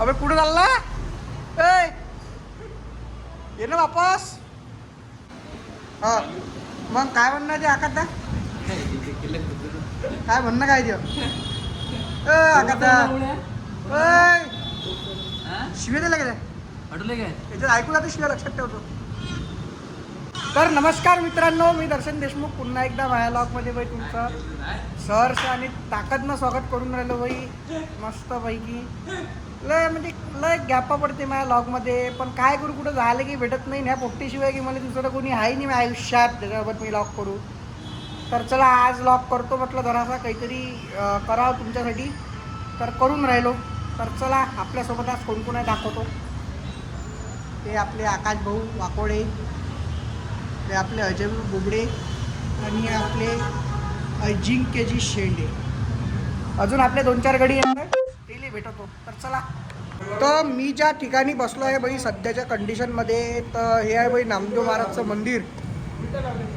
अबे कुठे चालला? ए! ये ना वापस. हा. मग काय म्हणणं ते आकादा काय म्हणणं काय ते? ए आकादा शिवे दिला का अडवले काय? याच्यात ऐकू जाते शिवाय लक्षात ठेवतो. तर नमस्कार मित्रांनो मी दर्शन देशमुख. पुन्हा एकदा माझ्या लॉकमध्ये बाई तुमचं. सहर्ष आणि ताकदनं स्वागत करून राहिलो बाई. मस्त पैकी. लय म्हणजे लय गॅपा पडते माझ्या लॉकमध्ये पण काय करू कुठं झालं की भेटत नाही. ह्या पोट्टीशिवाय की मला दुसरं कोणी आहे नाही माझ्या आयुष्यात. त्याच्यासोबत मी लॉक करू. तर चला आज लॉक करतो म्हटलं जरासा काहीतरी करावं तुमच्यासाठी. तर करून राहिलो. तर चला आपल्यासोबत आज कोण कोण आहे दाखवतो. ते आपले आकाश भाऊ वाकोडे. ते आपले अजय बुबडे आणि आपले अजिंक्यजी शेंडे. अजून आपले दोन चार गडी डेली तेली भेटतो. तर चला. तर मी ज्या ठिकाणी बसलो आहे बाई सध्याच्या कंडिशनमध्ये तर हे आहे बाई नामदेव महाराजचं मंदिर.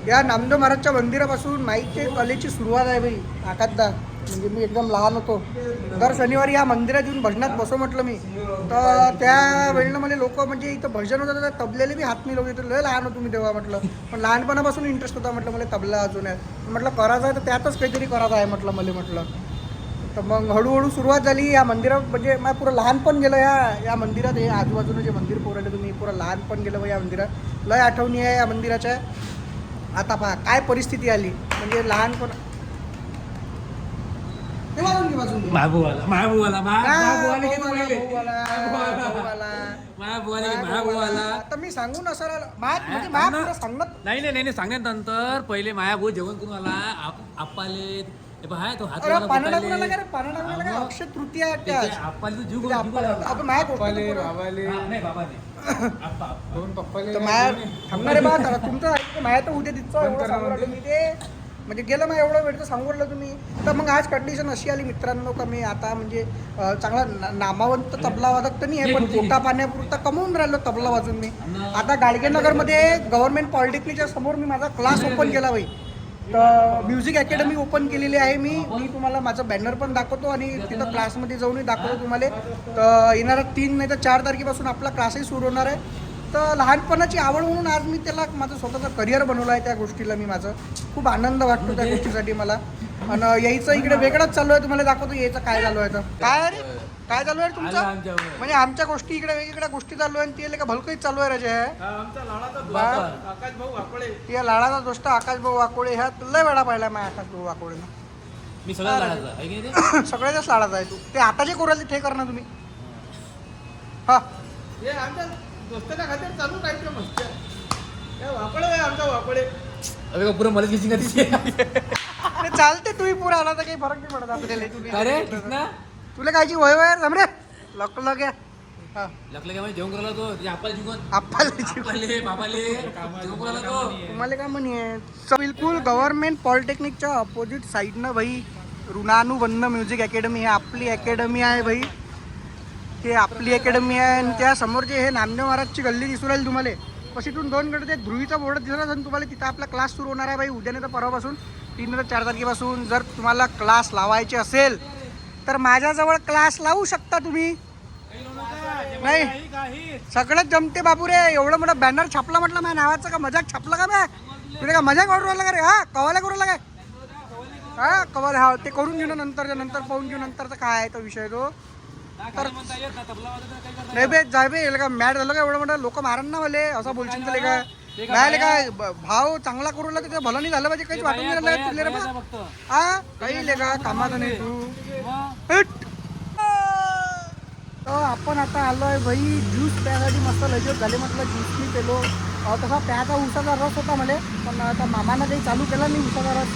या नामदेव महाराजच्या मंदिरापासून माईकचे कलेची सुरुवात आहे बाई आकाशदा म्हणजे मी एकदम लहान होतो. दर शनिवारी या मंदिरात येऊन भजनात बसो म्हटलं मी. तर त्या वेळेला मला लोक म्हणजे इथं भजन होतं तर तबलेले बी हात नाही लोक तर लय लहान होतो मी तेव्हा म्हटलं. पण लहानपणापासून इंटरेस्ट होता म्हटलं मला तबला अजून आहे म्हटलं करायचं आहे तर त्यातच काहीतरी करायचं आहे म्हटलं मला म्हटलं. तर मग हळूहळू सुरुवात झाली. या मंदिरात म्हणजे मला पुरं लहानपण गेलं या या मंदिरात. हे आजूबाजूनं जे मंदिर पोरले तुम्ही पुरं लहानपण गेलं या मंदिरात. लय आठवणी आहे या मंदिराच्या. आता पहा काय परिस्थिती आली. म्हणजे लहानपण ते वाजून घे, वाजून घे. महाबूवाला महाबूवाला महाबूवाला किती भाऊवाला, पहिले भाऊवाला, भाऊवाला. महाबूवाला महाबूवाला आता मी सांगू ना सर माझ्या म्हणजे नाही नाही नाही नाही, सांगण्यानंतर पहिले माया भाऊ जेवण करून आला आप- आप्पाले हे पहा तो हात अरे पानं. टाकून पानं टाकून हा. अक्षय तृतीया आहे त्या आप्पाले जीव जीव. आपण पप्पाले. बाबाले हा, नाही आप्पा. दोन पप्पाले तर माया थांबणार बा आता तुमचं माया तर उद्या तिथचं बंद एवढं करा सांगू राहिलो मी ते म्हणजे गेलं मग एवढं वेळ तर सांगू राहिलो तुम्ही. तर मग आज कंडिशन अशी आली मित्रांनो का मी आता म्हणजे चांगला ना- नामावंत तबला वादक तर नाही आहे पण पोटा पाण्यापुरता कमवून राहिलो तबला वाजून मी. आता गाडगेनगरमध्ये गव्हर्नमेंट पॉलिटेक्निकच्या समोर मी माझा क्लास ओपन केला बाई. तर म्युझिक अकॅडमी ओपन केलेली आहे मी. मी तुम्हाला माझं बॅनर पण दाखवतो आणि तिथं क्लासमध्ये जाऊनही दाखवतो तुम्हाला. तर येणाऱ्या तीन नाही तर चार तारखेपासून आपला क्लासही सुरू होणार आहे. तर लहानपणाची आवड म्हणून आज मी त्याला माझं स्वतःचं करिअर बनवलं आहे त्या गोष्टीला मी माझं. खूप आनंद वाटतो त्या गोष्टीसाठी मला. आणि यायचं इकडे वेगळंच चालू आहे तुम्हाला दाखवतो यायचं काय चालू आहे तर. काय रे? काय चालू आहे तुमचं. म्हणजे आमच्या गोष्टी इकडे वेगवेगळ्या गोष्टी चालू आहे आणि ते का भलकंच चालू आहे राजा. आहे आमचा लाडाचा बा- आकाश भाऊ वाकडे या लाडाचा दोस्त आकाश भाऊ वाकोडे ह्या लय वेळा पाहिला माझ्या आकाश भाऊ वाकोडेनं मी सगळं लढायचं आहे. की नाही ते? सगळ्याच्याच लाडाचा आहे तू. ते आता जे कोराले ते कर ना तुम्ही. हा. दोस्ताच्या खात्यात चालू आहे आमचा पुरं मला किचिंग का ते चालते तुम्ही पुरा आला तर काही फरक नाही पडत आपल्याला. तुम्ही अरे ना तुला कायची वय वय जमरे लक लग हा. लकलं काय म्हणजे जेवण करायला तो त्याच्या आप्पाला जिंकून आपल्याला जी- आप्पाले बाबाले जेवण करायला तो तुम्हाला काय म्हणे? बिलकुल गव्हर्नमेंट पॉलिटेक्निकच्या अपोजिट साईडनं भाई. ऋणानुबंध म्युझिक अकॅडमी हे आपली अकॅडमी आहे भाई. हे आपली अकॅडमी आहे आणि त्या समोरचे हे नामदेव महाराजची गल्ली दिसू राहील तुम्हाला. पशी इथून दोन गड ते ध्रुवीचा बोर्ड दिसला आणि तुम्हाला तिथं आपला क्लास सुरू होणार आहे भाई उद्या नाही तर परवापासून तीन ते चार तारखेपासून जर तुम्हाला क्लास लावायचे असेल तर माझ्याजवळ क्लास लावू शकता तुम्ही. नाही. सगळंच जमते बापू रे. एवढं मोठं बॅनर छापला म्हटलं माझ्या नावाचं का? मजाक छापला का मॅ तुला का मजाक करू राहिला का रे? हा? कवाला करू राहिला काय? हा कवाला. हा ते करून घेऊ ना नंतरच्या नंतर पाहून घेऊ नंतरचा काय आहे तो विषय तो. तर नाही का मॅट झालं का? एवढं मोठं लोक मारण ना मले असं बोलशील तर का नाही काय भाव चांगला करू लागला त्याचं भलं नाही झालं पाहिजे काहीच वाटून नाही राहिलं हा काही का कामाचं नाही तू. तर आपण आता आलो आहे भाई ज्यूस प्यायसाठी मस्त लगेच झाले म्हटलं ज्यूस मी पेलो. तसा प्यायचा उसाचा रस होता मला पण आता मामानं काही चालू केला नाही उसाचा रस.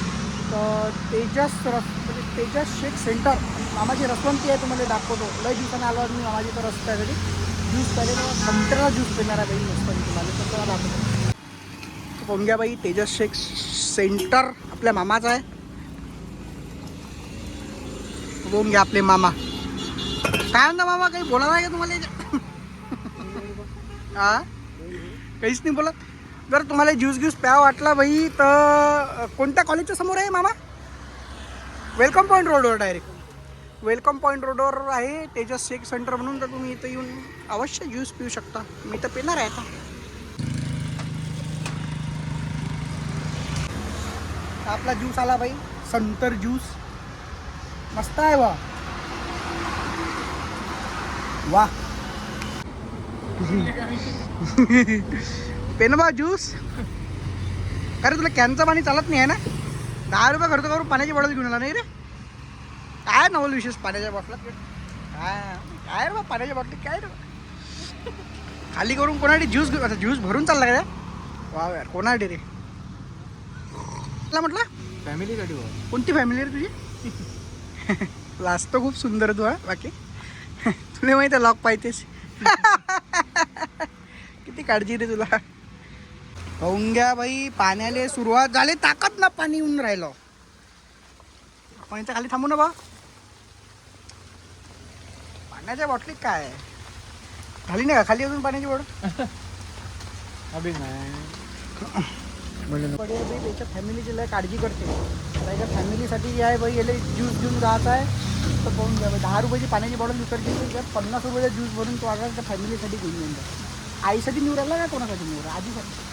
तर तेजस रस म्हणजे तेजस शेक सेंटर मामाची रसवंती आहे तुम्हाला दाखवतो. लय दिवसाने आलो मी मामाची तर रस घरी ज्यूस पाहिजे संत्र्याला ज्यूस पिणार आहे बाई तुम्हाला. तर त्याला दाखवतो. पोंग्याबाई घ्या बाई तेजस शेक सेंटर आपल्या मामाचा आहे. बघून घ्या आपले मामा. काय म्हणता मामा काही बोला नाही का तुम्हाला याच्या- काहीच नाही बोलत. जर तुम्हाला ज्यूस ग्यूस प्या वाटला बाई तर कोणत्या कॉलेजच्या समोर आहे मामा? वेलकम पॉईंट रोडवर डायरेक्ट वेलकम पॉईंट रोडवर आहे तेजस शेक सेंटर म्हणून तर तुम्ही इथं येऊन अवश्य ज्यूस पिऊ शकता. मी तर पिणार आहे आता. आपला ज्यूस आला बाई संतर ज्यूस. मस्त आहे वा वा पेनबा ज्यूस. अरे तुला कॅनचं पाणी चालत नाही आहे ना? दहा रुपये खर्च करून पाण्याची बॉटल घेऊन आला नाही रे? काय नवल विशेष पाण्याच्या बॉटलात? काय काय रे बा पाण्याच्या बॉटलीत काय रे खाली करून कोणासाठी ज्यूस आता ज्यूस भरून चालला का वा यार कोणासाठी रे? म्हटलं? फॅमिलीसाठी कोणती फॅमिली रे तुझी? लास्ट तर खूप सुंदर तू हा बाकी. तुला माहिती आहे लॉक पाहिजेस किती काळजी रे तुला. होऊन घ्या बाई पाण्याले सुरुवात झाली ताकद ना पाणी येऊन राहिलं. आपण इथं खाली थांबू ना बा. पाण्याच्या बॉटलीत काय? झाली नाही का? खाली अजून पाण्याची बॉटल अभि नाही. त्याच्या फॅमिलीची लय काळजी करते. त्याच्या फॅमिलीसाठी जे आहे बाई याला ज्यूस घेऊन राहत आहे. तर पाहून घ्या दहा रुपयाची पाण्याची बॉटल विकत घेतली तर पन्नास रुपयाचा ज्यूस भरून तो आता त्या फॅमिलीसाठी घेऊन येऊन जातो आईसाठी निवडायला का कोणासाठी निवडा आजीसाठी.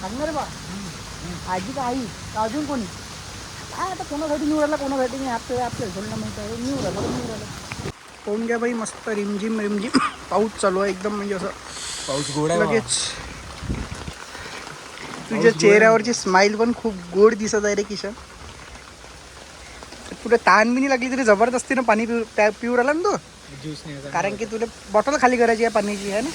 सांगणार बा. आजी का आई? का अजून कोणी? काय आता कोणासाठी निवडायला कोणासाठी नाही? आपल्या आपल्या झोलना माहीत आहे निवडायला निवडायला? पाहून घ्या बाई मस्त रिमझिम रिमझिम. पाऊस चालू आहे एकदम म्हणजे असं पाऊस गोड लगेच. तुझ्या चेहऱ्यावरची स्माइल पण खूप गोड दिसत आहे रे किशन. तुला ताण बी नाही लागली तरी जबरदस्तीनं पाणी पिऊ प्या- पिऊ राहिला ना तू. कारण की तुला बॉटल खाली करायची आहे पाण्याची आहे ना?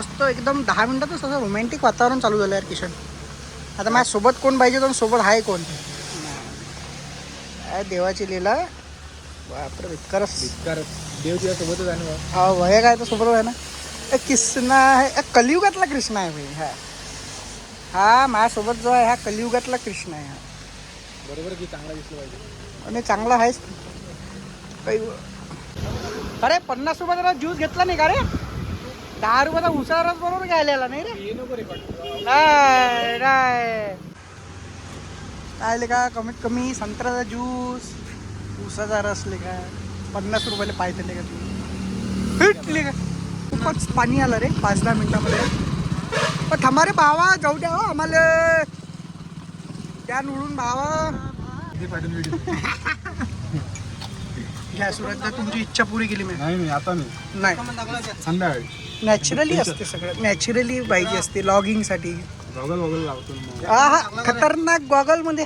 मस्त एकदम दहा मिनिटातच असं रोमॅन्टिक वातावरण चालू झालं यार किशन. आता माझ्या सोबत कोण पाहिजे तर सोबत आहे कोण? काय देवाची लीला. बापरे वितकरच कारण देव तुझ्या सोबतच आहे ना हा वय काय तर सोबत आहे ना? ए कृष्णा आहे. ए, कलियुगातला कृष्ण आहे भाई हा. हा माझ्यासोबत जो आहे हा कलियुगातला कृष्ण आहे हा. बरोबर की चांगला दिसलं पाहिजे? आणि चांगला आहेच काही अरे पन्नास रुपयाचा ज्यूस घेतला नाही का रे? दहा रुपयाचा उसा रस बरोबर घ्यायला नाही रे? नाही नाही. काय का कमीत कमी संत्र्याचा ज्यूस उसाचा रस ले का पन्नास रुपयाला पाहिजे का तू. हिटले का खूपच पाणी आलं रे पाच दहा मिनिटामध्ये. पण थांबा रे भावा जाऊ द्या हो आम्हाला. त्या निवडून भावा. घ्या सुरत तुमची इच्छा पुरी केली मी. नाही मी आता मी. नाही. संध्याकाळी. नॅचरली असते सगळं. नॅचरली पाहिजे असते लॉगिंगसाठी गॉगल लावतो मग. हा खतरनाक गॉगलमध्ये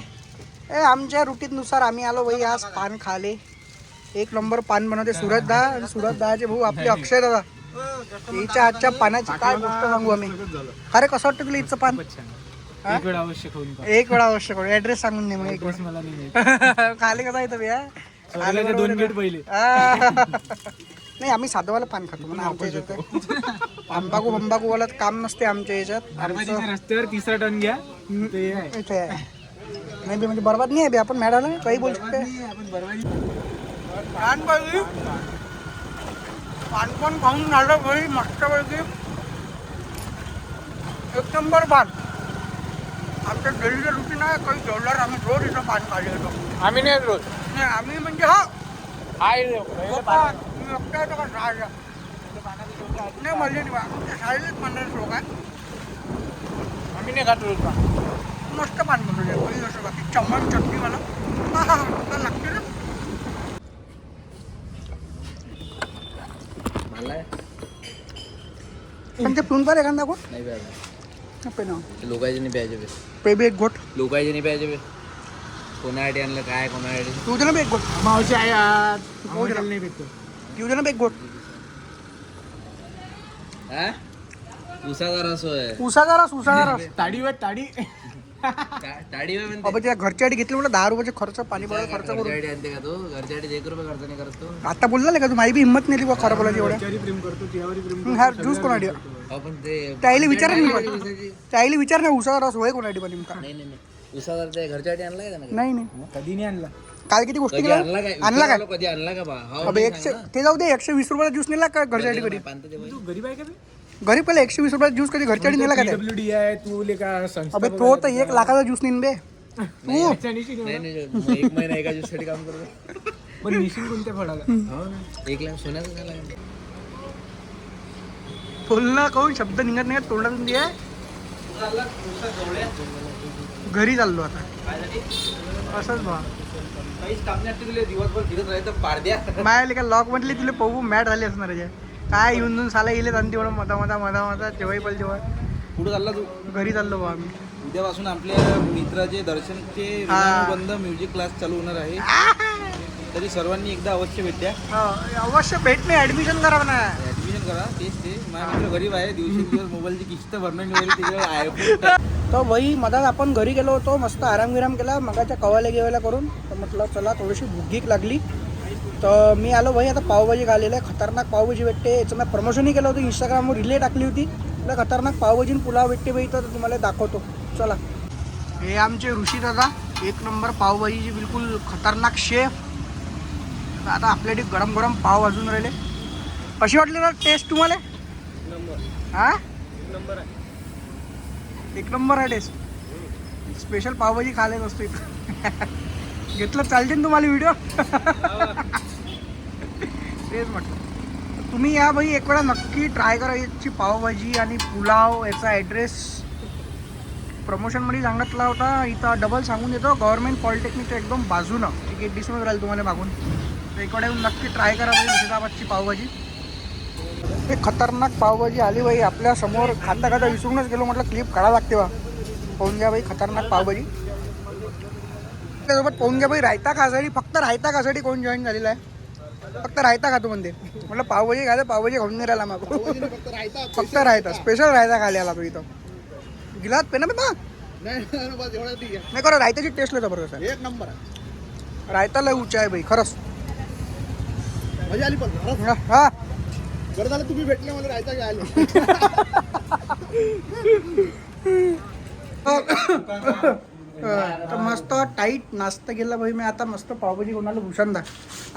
ए आमच्या रुटीनुसार आम्ही आलो भाई आज पान खाले. एक नंबर पान बनवते सुरत दा आणि सुरत दाचे भाऊ आपले अक्षय दादा. हिच्या आजच्या पानाची काय गोष्ट सांगू आम्ही? झालं अरे कसं वाटतं तुला हिचं पान? खूपच छान. हा? एक वेळ एक वेळा आवश्यक ऍड्रेस सांगून दे मग एक Address मला नाही माहीत. वेळा खाले कसा येतं खाले स्वर्गाचे दोन गेट पहिले. आ. नाही आम्ही साधंवाला पान खातो म्हणा आमच्या याच्यात तंबाखू बंबाखूवाला काम नसते आमच्या याच्यात. आमचं रस्त्यावर तिसरा टर्न घ्या ते आहे. इथे आहे. नाही बे म्हणजे बरबाद नाही आहे बे आपण मॅडम काही बोलू शकते. आपण बर्माजी पान पाहिजे पान पण खाऊन झालं भाई मस्त पैकी. एक नंबर पान. आमच्या डेलीचं रुटीन आहे काही जेवल्यावर आम्ही रोज इथं पान खाली येतो आम्ही नाही रोज. नाही आम्ही म्हणजे हा. तुम्ही एकटा येतो का नाही नाही बा. आमच्या म्हणणारे लोक आहे आम्ही नाही खातो मस्त पान बनवले पहिली असं बाकी चम्मच चटणी मला हा हा हा लागते ना पण ते पिऊन पाहिजे एखादा गोट नाही प्यायचं पे ना लोकायचे नाही प्यायचे बे एक घोट लोकायचे नाही प्यायचे बे कोणासाठी आणलं काय कोणासाठी पिऊ दे ना बे एक घोट मावशी आहे आज नाही भेटतो पिऊ दे ना एक हा? उसाचा रस होय उसाचा रस उसाचा रस. ताडीवर ताडी. टा- टाळी होय म्हणते. त्या घरच्यासाठी घेतलं म्हटलं दहा रुपयाचे खर्च पाणी खर्च करून. घरच्यासाठी आणते का तू? घरच्यासाठी एक रुपये खर्च नाही करत तू? आता बोलला नाही का तू? माझी बी हिंमत नाही बा खरं बोलायची एवढ्या. घरच्यावरही प्रेम करतो तुझ्यावरही प्रेम हा ज्यूस कोणाडी आपण ते त्याला विचारा मी पण. उसाची- त्याला विचार नाही उसाचा रस होय कोणाडी पण नेमका. नाही नाही नाही. उसाचा ते घरच्यासाठी आणलाय का नाही नाही नाही. कधी नाही आणला. काल किती गोष्टी केल्या? आणला काय? कधी आणला का बा? हो अबे एकशे. ते जाऊ दे एकशे वीस रुपयाचा ज्यूस नेला का घरच्यासाठी कधी ते गरीब आहे का बे? घरी पहिले एकशे वीस रुपयाचा ज्यूस कधी घरच्यासाठी नेला का त्या PWD आहे तू संस्था अबे तो तर एक लाखाचा ज्यूस नेन बे. तू. नाही नाही मग एक महिना एका दिवसासाठी काम करतो. पण निशिन कोणत्या फळाला? हो ना. एक लाख सोन्याचं झाला बोलणं कहून शब्द निघत नाही तोंडातून दे घरी चाललो आता. असंच बा. काहीच काम नाही तुला दिवसभर फिरत राहायचं पारद्या मायाले का लॉक म्हटले तुला पाहू मॅट झाली असणार आहे. काय येऊन जाऊन साला गेले आणि तेवढं मधा मधा मधा मधा जेव्हाही पहिले जेव्हा कुठं चालला तू? घरी चाललो बा आम्ही. उद्यापासून आपल्या मित्राचे दर्शनचे. बंद म्युझिक क्लास चालू होणार आहे. तरी सर्वांनी एकदा अवश्य भेट द्या. हो, अवश्य भेटणे ऍडमिशन करा ना ऍडमिशन करा तेच ते. माझा मित्र गरीब आहे दिवसेंदिवस मोबाईलची किस्त भरणं नाही वगैरे त्याच्यावर आयफोन तर वही मधात आपण घरी गेलो होतो मस्त आराम विराम केला मगाच्या कवाल्या गेवायला करून. तर म्हटलं चला थोडीशी भुगीक लागली. तर मी आलो भाई आता पावभाजी खाल्लेलं आहे खतरनाक पावभाजी भेटते. याचं मी प्रमोशनही केलं होतं इंस्टाग्रामवर रिले टाकली होती. तुला खतरनाक पावभाजी आणि पुलाव भेटते बाई तर तुम्हाला दाखवतो. चला. हे आमचे ऋषी दादा एक नंबर पावभाजीची बिलकुल खतरनाक शेफ आता आपल्याकडे गरम गरम पाव भाजून राहिले. कशी वाटली ना टेस्ट तुम्हाला? हा? एक नंबर आहे टेस्ट. स्पेशल पावभाजी खायला असतो इथं. घेतलं चालते ना तुम्हाला व्हिडिओ तेच म्हटलं. तुम्ही या भाई एक वेळा नक्की ट्राय करा याची पावभाजी आणि पुलाव याचा ॲड्रेस प्रमोशनमध्ये सांगितला होता इथं डबल सांगून देतो. गव्हर्नमेंट पॉलिटेक्निकच्या एकदम बाजूनं. तिकीट दिसून राहील तुम्हाला मागून. तर एक वेळा येऊन नक्की ट्राय करा भाई मुर्शिदाबादची पावभाजी. हे खतरनाक पावभाजी आली बाई आपल्यासमोर खाता खाता विसरूनच गेलो म्हटलं क्लिप काढा लागते बा. पाहून घ्या बाई खतरनाक पावभाजी. त्यासोबत पाहून घ्या बाई रायता खासाठी फक्त रायता खासाठी कोण जॉईन झालेला आहे? फक्त रायता खातो म्हणते. म्हटलं पावभाजी खायला पावभाजी खाऊन नाही राहिला मागो. फक्त रायता स्पेशल रायता खायला आला तो इथं. गिलास पेना बा. नाही करा रायताची टेस्ट जबरदस्त आहे. एक नंबर रायता लय उच्च आहे बाई खरंच. मजा आली पण. हा. बरं झालं तुम्ही भेटले मला राहायचा घ्यायला तर मस्त टाईट नाश्ता केला भाई. मी आता मस्त पावभाजी कोणाला भूषण दा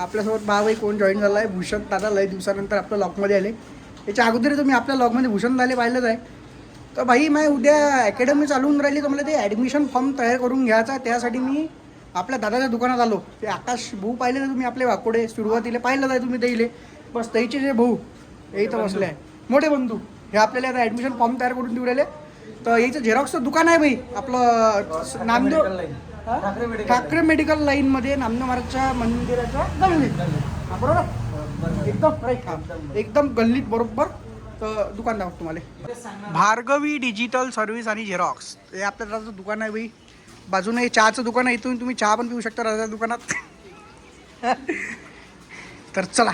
आपल्यासोबत भाई कोण जॉईन झाला आहे भूषण दादा लय दिवसानंतर आपल्या लॉकमध्ये आले. याच्या अगोदर तुम्ही आपल्या लॉकमध्ये भूषण दाले पाहिलंच आहे. तर भाई मी उद्या अकॅडमी चालवून राहिली तर मला ते ॲडमिशन फॉर्म तयार करून घ्यायचा त्यासाठी मी आपल्या दादाच्या दुकानात आलो. ते आकाश भाऊ पाहिले तुम्ही आपले वाकोडे सुरुवातीला पाहिलं आहे तुम्ही दहीले बस त्याचे जे भाऊ. हे इथं बसले आहे. मोठे बंधू हे आपल्याला आता ॲडमिशन फॉर्म तयार करून राहिले. तर याचं झेरॉक्सचं दुकान आहे भाई आपलं नामदेव हा? ठाकरे मेडिकल लाईन मध्ये नामदेव महाराजच्या मंदिराच्या गल्लीत. हा, बरोबर? एकदम हा एकदम गल्लीत बरोबर. तर दुकान दाखवतो तुम्हाला. भार्गवी डिजिटल सर्व्हिस आणि झेरॉक्स हे आपल्या दादाचं दुकान आहे भाई. बाजूने हे चहाचं दुकान आहे. इथून तुम्ही चहा पण पिऊ शकता दादाच्या दुकानात. तर चला.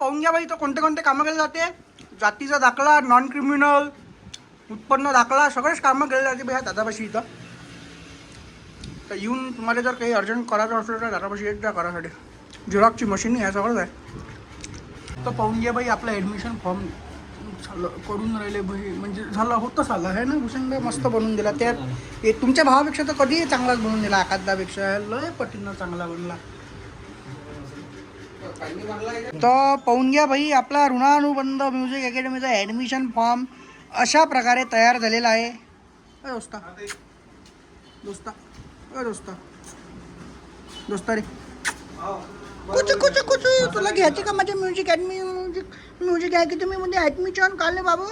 पाहून घ्या बाई तो कोणते कोणते कामं केले जाते? जातीचा दाखला नॉन क्रिमिनल उत्पन्न दाखला सगळेच कामं केले जाते बाई ह्या दादापाशी इथं. तर येऊन तुम्हाला जर काही अर्जंट करायचं असेल तर दादापाशी येत जा करासाठी झेरॉक्सची मशीन ह्या सगळंच आहे. तर पाहून घ्या बाई आपलं ॲडमिशन फॉर्म झालं करून राहिले भाई म्हणजे झालं होतं झालं आहे ना? भूषणला मस्त बनवून दिला. त्यात तुमच्या भावापेक्षा तर कधीही चांगलाच बनवून दिला आकादापेक्षा लय पटीनं चांगला बनला. तर पाहून घ्या भाई आपला ऋणानुबंध म्युझिक अकॅडमीचा ॲडमिशन फॉर्म अशा प्रकारे तयार झालेला आहे. दोस्ता. दोस्ता. दोस्ता. दोस्ता रे. कुछ कुछ कुछ तुला घ्यायची का माझ्या म्युझिक ॲडमी म्युझिक म्युझिक घ्याय की तुम्ही म्हणजे ॲडमिशन काढले बाबू?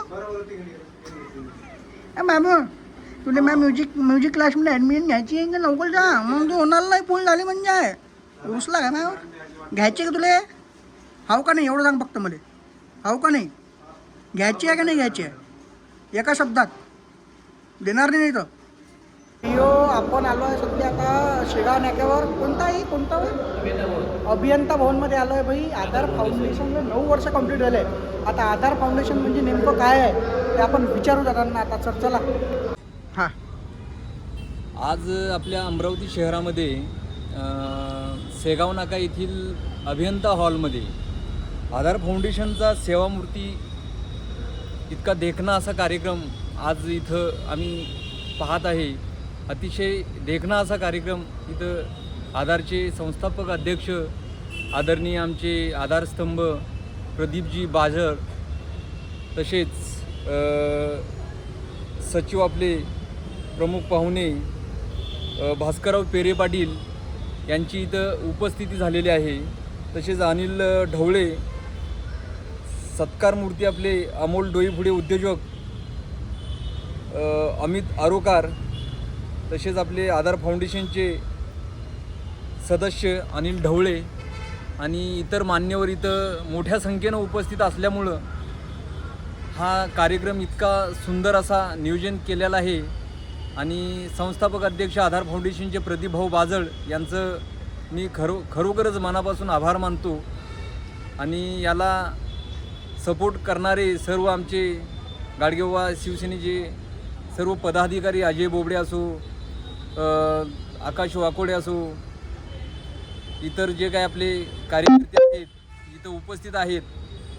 ए बाबू तुला मॅम म्युझिक म्युझिक क्लासमध्ये ॲडमिशन घ्यायची आहे का लवकर जा? मग तू होणार नाही फुल झाली म्हणजे. उसला का माझ्यावर घ्यायची का तुला हाव का नाही? एवढं सांग फक्त मला. हाव का नाही? घ्यायची आहे का नाही घ्यायची आहे? एका शब्दात. देणार नाही तर यो आपण आलो आहे सध्या आता शेगाव नाक्यावर. कोणता आहे? कोणता अभियंता भवनमध्ये आलो आहे भाई. आधार फाउंडेशन नऊ वर्ष कंप्लीट झाले. आता आधार फाउंडेशन म्हणजे नेमकं काय आहे? ते आपण विचारू दादांना आता सर चला हां. आज आपल्या अमरावती शहरामध्ये सेगाव नाका येथील अभियंता हॉलमध्ये आधार फाउंडेशनचा सेवामूर्ती इतका देखणा असा कार्यक्रम आज इथं आम्ही पाहत आहे. अतिशय देखणा असा कार्यक्रम इथं आधारचे संस्थापक अध्यक्ष आदरणीय आमचे आधारस्तंभ प्रदीपजी बाजर तसेच सचिव आपले प्रमुख पाहुणे भास्करराव पेरे पाटील यांची इथं उपस्थिती झालेली आहे. तसेच अनिल ढवळे सत्कार मूर्ती आपले अमोल डोईफुडे उद्योजक अमित आरोकार तसेच आपले आधार फाउंडेशनचे सदस्य अनिल ढवळे आणि इतर मान्यवर इथं मोठ्या संख्येनं उपस्थित असल्यामुळं हा कार्यक्रम इतका सुंदर असा नियोजन केलेला आहे. आणि संस्थापक अध्यक्ष आधार फाउंडेशनचे प्रदीप बाजळ यांचं मी खरो खरोखरच मनापासून आभार मानतो. आणि याला सपोर्ट करणारे सर्व आमचे गाडगेवा शिवसेनेचे सर्व पदाधिकारी अजय बोबडे असो आकाश वाकोडे असो इतर जे काय आपले कार्यकर्ते आहेत इथं उपस्थित आहेत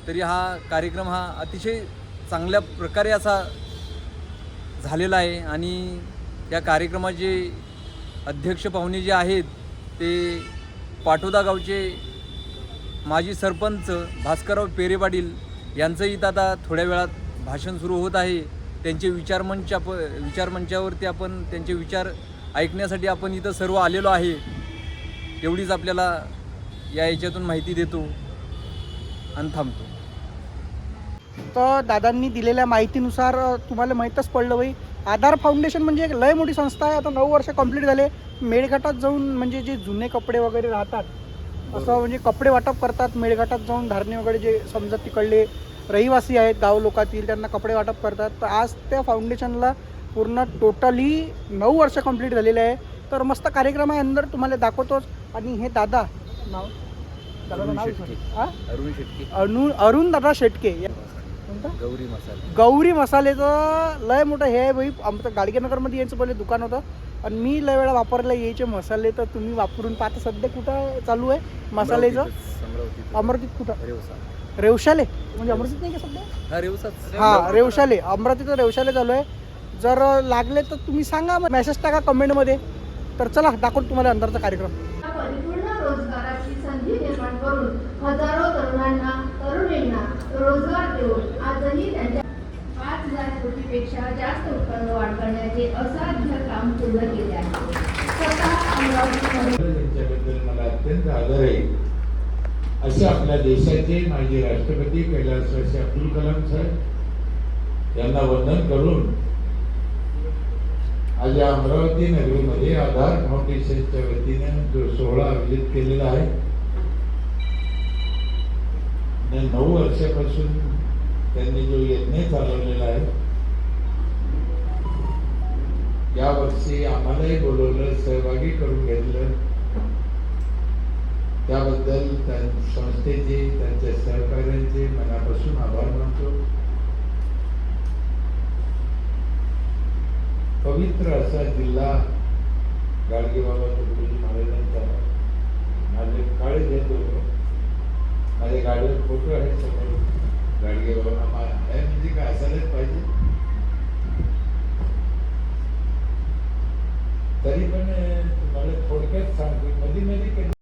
तरी हा कार्यक्रम हा अतिशय चांगल्या प्रकारे असा झालेला आहे आणि या कार्यक्रमाचे अध्यक्ष पाहुणे जे आहेत ते पाटोदा गावचे माजी सरपंच भास्करराव पेरे पाटील यांचं इथं आता थोड्या वेळात भाषण सुरू होत आहे. त्यांचे विचारमंच आप विचारमंचावरती आपण त्यांचे विचार ऐकण्यासाठी आपण इथं सर्व आलेलो आहे. एवढीच आपल्याला या याच्यातून माहिती देतो आणि थांबतो. तर दादांनी दिलेल्या माहितीनुसार तुम्हाला माहीतच पडलं बाई. आधार फाउंडेशन म्हणजे एक लय मोठी संस्था आहे. आता नऊ वर्ष कंप्लीट झाले. मेळघाटात जाऊन म्हणजे जे जुने कपडे वगैरे राहतात असं म्हणजे कपडे वाटप करतात. मेळघाटात जाऊन धारणे वगैरे जे समजा तिकडले रहिवासी आहेत गाव लोकातील त्यांना कपडे वाटप करतात. तर आज त्या फाउंडेशनला पूर्ण टोटली नऊ वर्ष कंप्लीट झालेले आहे. तर मस्त कार्यक्रम आहे. अंदर तुम्हाला दाखवतोच. आणि हे दादा नाव? दादाचं नाव? अरुण अरुण दादा शेटके कोणता गौरी मसाला. गौरी मसाल्याचं लय मोठं हे आहे भाई. आमचं गाडगेनगरमध्ये यायचं पहिले दुकान होतं. आणि मी लय वेळा वापरले यायचे मसाले तर तुम्ही वापरून पाहता. सध्या कुठं चालू आहे मसाल्याचं अमरावतीत अमरावतीत कुठं? रेवसा. रेवशाले. म्हणजे अमरावतीत नाही का सध्या? हा रेवसाच. हा रेवशाले. अमरावतीचं रेवशाले चालू आहे. जर लागले तर तुम्ही सांगा मेसेज टाका कमेंटमध्ये तर चला दाखवतो तुम्हाला अंदरचा कार्यक्रम. संधी निर्माण करून हजारो तरुणांना तरुणींना रोजगार देऊन आजही त्यांच्या पाच हजार कोटीपेक्षा जास्त उत्पन्न वाढ करण्याचे असाध्य काम पूर्ण केले आहे. स्वतः मला अत्यंत आदर आहे. असे आपल्या देशाचे माजी राष्ट्रपती कैलासवासी अब्दुल कलाम साहेब यांना वंदन करून आज या अमरावती नगरीमध्ये आधार फाउंडेशनच्या वतीने जो सोहळा आयोजित केलेला आहे आणि नऊ वर्षापासून त्यांनी जो यज्ञ चालवलेला आहे यावर्षी आम्हालाही बोलवलं सहभागी करून घेतलं. त्याबद्दल संस्थेचे त्यांच्या सहकार्यांचे मनापासून आभार मानतो. पवित्र असा जिल्हा गाडगेबाबा तुकडोजी महाराजांचा. माझे काळे घेतो माझ्या गाडीवर फोटो आहे समोर गाडगेवर म्हणजे काय असायलाच पाहिजे? तरी पण तुम्हाला थोडक्यात सांगतो. मध्ये मध्ये कधी